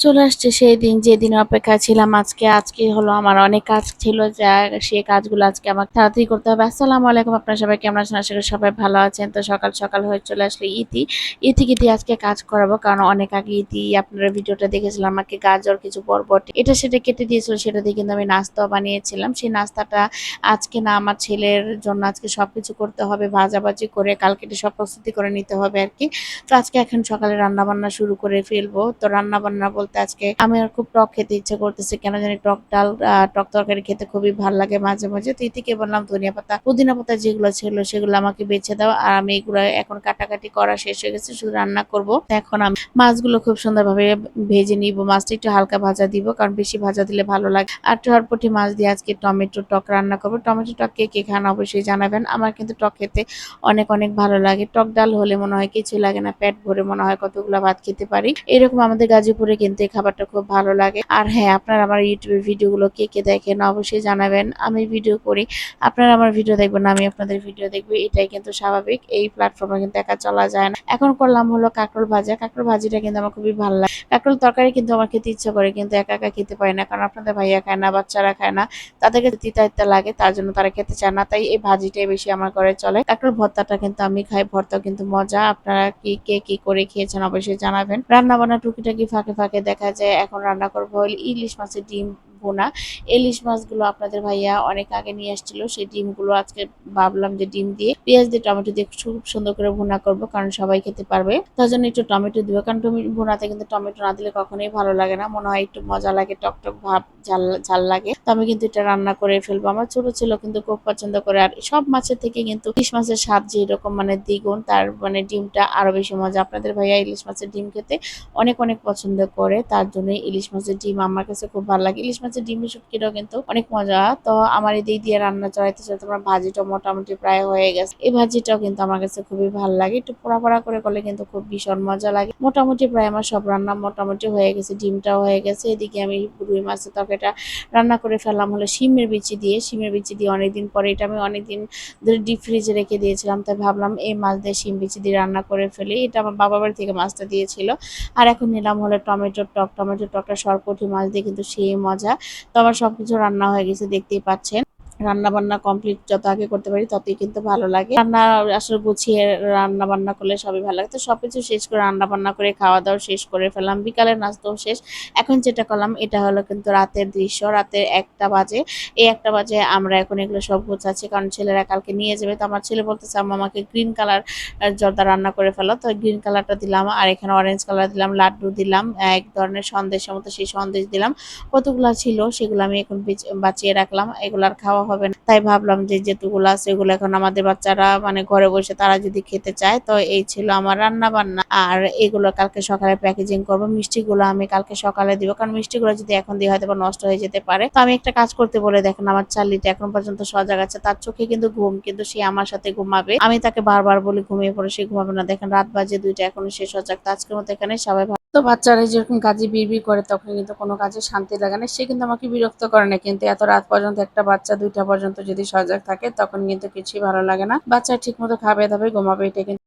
চলে আসছে সেই দিন যেদিন অপেক্ষা ছিলাম। আজকে আজকে হলো আমার অনেক কাজ ছিল, যা সেই কাজগুলো আজকে আমাকে তাড়াতাড়ি করতে হবে। আসসালামু আলাইকুম, আপনার সবাই কেমন আছেন? আশা করি সবাই ভালো আছেন। তো সকাল সকাল হয়ে চলে আসলে ইতি। ইতি কিতি আজকে কাজ করাবো, কারণ অনেক আগে ইতি আপনারা ভিডিওটা দেখেছিলাম, আমাকে গাজর, কিছু বরবটি, এটা সেটা কেটে দিয়েছিল, সেটা দিয়ে কিন্তু আমি নাস্তা বানিয়েছিলাম। সেই নাস্তাটা আজকে না আমার ছেলের জন্য আজকে সবকিছু করতে হবে, ভাজাভাজি করে কালকে এটা সব প্রস্তুতি করে নিতে হবে আর কি। তো আজকে এখন সকালে রান্না বান্না শুরু করে ফেলব। তো রান্না বান্না বলতে আজকে আমি আর খুব টক খেতে ইচ্ছে করতেছে। কেন জানি টক ডাল টক তরকারি খেতে খুবই ভালো লাগে মাঝে মাঝে। তো ইতিকে বললাম, ধনিয়া পাতা, পুদিনা পাতা যেগুলো ছিল সেগুলো আমাকে বেছে দাও। আর আমি এগুলো এখন কাটাকাটি করা শেষ হয়ে গেছে, শুধু রান্না করব। এখন আমি মাছগুলো খুব সুন্দরভাবে ভেজে নিব। মাছটা একটু হালকা ভাজা দিব, কারণ বেশি ভাজা দিলে ভালো লাগে। আর চটপটি মাছ দিয়ে আজকে টমেটো টক রান্না করব। টমেটো টক কে কে খান অবশ্যই জানাবেন। আমার কিন্তু টক খেতে অনেক অনেক ভালো লাগে। টক ডাল হলে মনে হয় কিছু লাগে না। পেট ভরে মনে হয় কতগুলো ভাত খেতে পারি। এরকম আমাদের গাজীপুরে কিন্তু এই খাবারটা খুব ভালো লাগে। আর হ্যাঁ আপনারা আমার ইউটিউবের ভিডিওগুলো কে কে দেখেন অবশ্যই জানাবেন। আমি ভিডিও করি। আপনারা আমার ভিডিও দেখবেন, আমি আপনাদের ভিডিও দেখব। এটাই কিন্তু স্বাভাবিক। এই প্ল্যাটফর্মে কিন্তু একা চলা যায় না। এখন করলাম হলো কাঁকরোল ভাজা। কাঁকরোল ভাজিটা কিন্তু আমার খুবই ভালো লাগে। কাঁকরোল তরকারি কিন্তু আমার খেতে ইচ্ছে করে, কিন্তু একা একা খেতে পারি না। কারণ আপনাদের ভাইয়া খায় না, বাচ্চারা খায় না। তাদেরকে তিতা লাগে, তার জন্য তারা খেতে চায় না। তাই এই ভাজিটাই বেশি আমার ঘরে চলে। কাঁকরোল ভর্তাটা কিন্তু আমি খাই। ভর্তা কিন্তু মজা। আপনারা কি, কে, কি করে খেয়েছেন অবশ্যই জানাবেন। রান্না বান্না টুকিটাকি ফাঁকে ফাঁকে দেখা যায় এখন রান্না করব ইলিশ মাছের ডিম। বোনা ইলিশ মাছগুলো আপনাদের ভাইয়া অনেক আগে নিয়ে আসছিল, সেই ডিমগুলো আজকে ভাবলাম যে ডিম দিয়ে পেঁয়াজ দিয়ে টমেটো দিয়ে খুব সুন্দর করে ভুনা করব, কারণ সবাই খেতে পারবে। তার জন্য একটু টমেটো দিব, কারণ ভুনাতে কিন্তু টমেটো না দিলে কখনোই ভালো লাগে না। মনে হয় একটু মজা লাগে টক টক ভাব, ঝাল ঝাল লাগে। তো আমি কিন্তু এটা রান্না করে ফেলব। আমার ছোট ছিল কিন্তু খুব পছন্দ করে, আর সব মাছের থেকে কিন্তু ইলিশ মাছের স্বাদ যেরকম মানে দ্বিগুণ, তার মানে ডিমটা আরও বেশি মজা। আপনাদের ভাইয়া ইলিশ মাছের ডিম খেতে অনেক অনেক পছন্দ করে, তার জন্য ইলিশ মাছের ডিম আমার কাছে খুব ভালো লাগে। ইলিশ মাছের ডিমের শুটকিটাও কিন্তু অনেক মজা। তো আমার এই দিক দিয়ে রান্না চড়াইতে চড়াইতে আমার ভাজিটা মোটামুটি প্রায় হয়ে গেছে। এই ভাজিটাও কিন্তু আমার কাছে খুবই ভালো লাগে। একটু পোড়া পোড়া করে করলে কিন্তু খুব ভীষণ মজা লাগে। মোটামুটি প্রায় আমার সব রান্না মোটামুটি হয়ে গেছে, ডিমটাও হয়ে গেছে। এদিকে আমি রুই মাছের তরকারিটা রান্না করে ফেললাম হলো শিমের বিচি দিয়ে। শিমের বিচি দিয়ে অনেকদিন পরে এটা আমি অনেকদিন ধরে ডিপ ফ্রিজে রেখে দিয়েছিলাম। তাই ভাবলাম এই মাছ দিয়ে শিম বিচি দিয়ে রান্না করে ফেলি। এটা আমার বাবা বাড়ি থেকে মাছটা দিয়েছিল। আর এখন নিলাম হলো টমেটোর টক। টমেটোর টকটা সরপুঁটি মাছ দিয়ে কিন্তু সেই মজা। তো আমার সবকিছু রান্না হয়ে গেছে দেখতেই পাচ্ছেন। রান্না বান্না কমপ্লিট যত আগে করতে পারি ততই কিন্তু ভালো লাগে। রান্না আসলে গুছিয়ে রান্না বান্না করলে সবই ভালো লাগে। তো সবকিছু শেষ করে রান্না বান্না করে খাওয়া দাওয়া শেষ করে ফেলাম বিকালের নাস্তাও শেষ। এখন যেটা করলাম, এটা হলো কিন্তু রাতের দৃশ্য। রাতের একটা বাজে। এই একটা বাজে আমরা এখন এগুলো সব গুছাচ্ছি কারণ ছেলেরা কালকে নিয়ে যাবে। তো আমার ছেলে বলতেছে, আম্মা, আমাকে গ্রিন কালার জর্দা রান্না করে ফেলো। তো গ্রিন কালারটা দিলাম আর এখানে অরেঞ্জ কালার দিলাম, লাড্ডু দিলাম এক ধরনের সন্দেশের মতো সেই সন্দেশ দিলাম। কতগুলো ছিল সেগুলো আমি এখন বাঁচিয়ে রাখলাম। এগুলো আর খাওয়া হবে না। তাই ভাবলাম যে যেটুকুলো আছে এগুলো এখন আমাদের বাচ্চারা মানে ঘরে বসে তারা যদি খেতে চায়, তো এই ছিল আমার রান্না বান্না আর এগুলো কালকে সকালে প্যাকেজিং করব, মিষ্টিগুলো আমি কালকে সকালে দিব, কারণ মিষ্টিগুলো যদি এখন দিয়ে হয়তো নষ্ট হয়ে যেতে পারে। তো আমি একটা কাজ করতে বলে দেখেন, আমার চার্লিটা এখন পর্যন্ত সজাগ আছে, তার চোখে কিন্তু ঘুম, কিন্তু সে আমার সাথে ঘুমাবে। আমি তাকে বারবার বলি, ঘুমিয়ে পড়ে, সে ঘুমাবে না। দেখেন রাত বাজে, দুইটা এখনও সে সজাগ, তো আজকের মতো এখানে সবাই তো বাচ্চারা যেরকম কাজে বিড় করে, তখন কিন্তু কোনো কাজে শান্তি লাগে না। সে কিন্তু আমাকে বিরক্ত করে না, কিন্তু এত রাত পর্যন্ত একটা বাচ্চা দুইটা পর্যন্ত যদি সজাগ থাকে, তখন কিন্তু কিছুই ভালো লাগে না। বাচ্চা ঠিক মতো খাবে দাবে, ঘুমাবে, এটা কিন্তু